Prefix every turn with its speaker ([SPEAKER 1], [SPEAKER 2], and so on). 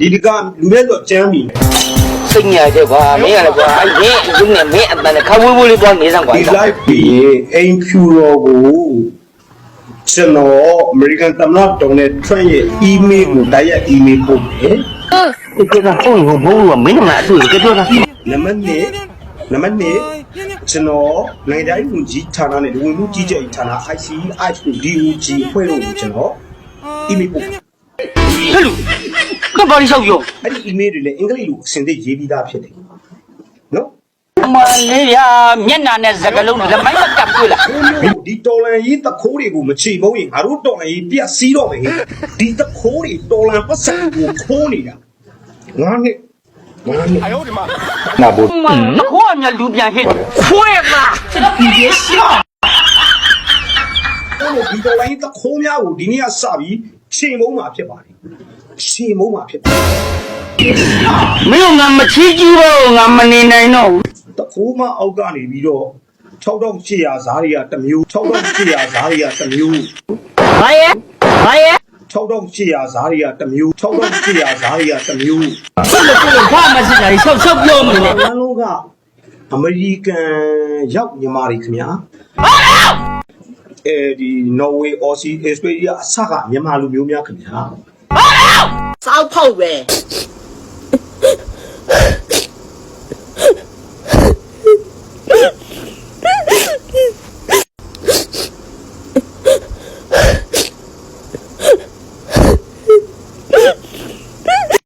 [SPEAKER 1] ဒီတကလူမဲဆိုကြမ်းပြီ
[SPEAKER 2] စိတ်ညာချက်ကွာမင်းရလေကွာအဲ့မင်းအခုနဲ့မင်းအတန်နဲ့ခဝေးဝေးလေးပွားနေစမ်းကွာ
[SPEAKER 1] ဒီ live ပြီးရင်အိမ်ဖြူတော်ကိုကျွန်တော်အမေရိကန်သမ္မတဒေါ်နယ်ထရန့်ရဲ့ email ကိုတိုက်ရိုက် email ပို့တယ်
[SPEAKER 2] ဒီကကဖုန်းကိုဘုံကမင်းမအဆူကပြောတာ
[SPEAKER 1] နံပါတ်1နံပါတ်2ကျွန်တော်နိုင်ငံတိုင်းဝန်ကြီးဌာနနဲ့လူဝင်မှုကြီးကြပ်ရေးဌာန ICI DOG ဖွဲ့လို့ကိုကျွန်တော် email ပို့
[SPEAKER 2] ဟဲ့လူက ဘာလို့ရှောက်ပြော
[SPEAKER 1] အဲ့ဒီ email တွေလည်းအင်္ဂလိပ်လိုအစင်သိရေးပြီးသားဖြစ်တယ်နော်
[SPEAKER 2] အမလေးဗျာမျက်နာနဲ့စကလုံးလက်မိုင်းမကပ်တွေ့လား
[SPEAKER 1] ဒီတော်လန်ရေးတခိုးတွေကိုမချေမုံရင်ငါတို့တော်လန်ရေးပြက်စီးတော့မယ်ဟဲ့ဒီတခိုးတွေတော်လန်ပတ်စံကိုခိုးနေတာငါနဲ့ငါနဲ့
[SPEAKER 3] 那不
[SPEAKER 2] အမတခွားမြလူပြန်ဟစ်ခွဲမှာ
[SPEAKER 1] တို့ဒီတော်လိုင်းတခိုးများကိုဒီနေ့ကစပြီး ချိန်မုံမှာဖြစ်ပါတယ်ချိန်မုံမှာဖြစ်ပါတယ်
[SPEAKER 2] မင်းငါမချီးကြီးတော့ငါမနေနိုင်တော့ဘူး
[SPEAKER 1] တခိုးမအောက်ကနေပြီးတော့6800ဇားတွေကတစ်မျိုး6800ဇားတွေကတစ်မျိုး
[SPEAKER 2] ဘာရဲ့ဘာရဲ့
[SPEAKER 1] 6800ဇားတွေကတစ်မျိုး6800ဇားတွေကတစ်မျိုး
[SPEAKER 2] ဆက်လို့ကိုဘာမှစတာရှောက်ရှောက်ပြောမနေနဲ့
[SPEAKER 1] လမ်းလုံးကအမေရိကန်ရောက်မြန်မာတွေခင်ဗျာအဲဒီနော်ဝေ အော်စီဩစတြေးလျအစကမြန်မာလူမျိုးများခင်ဗျာ
[SPEAKER 4] စောက်ဖောက်ပဲ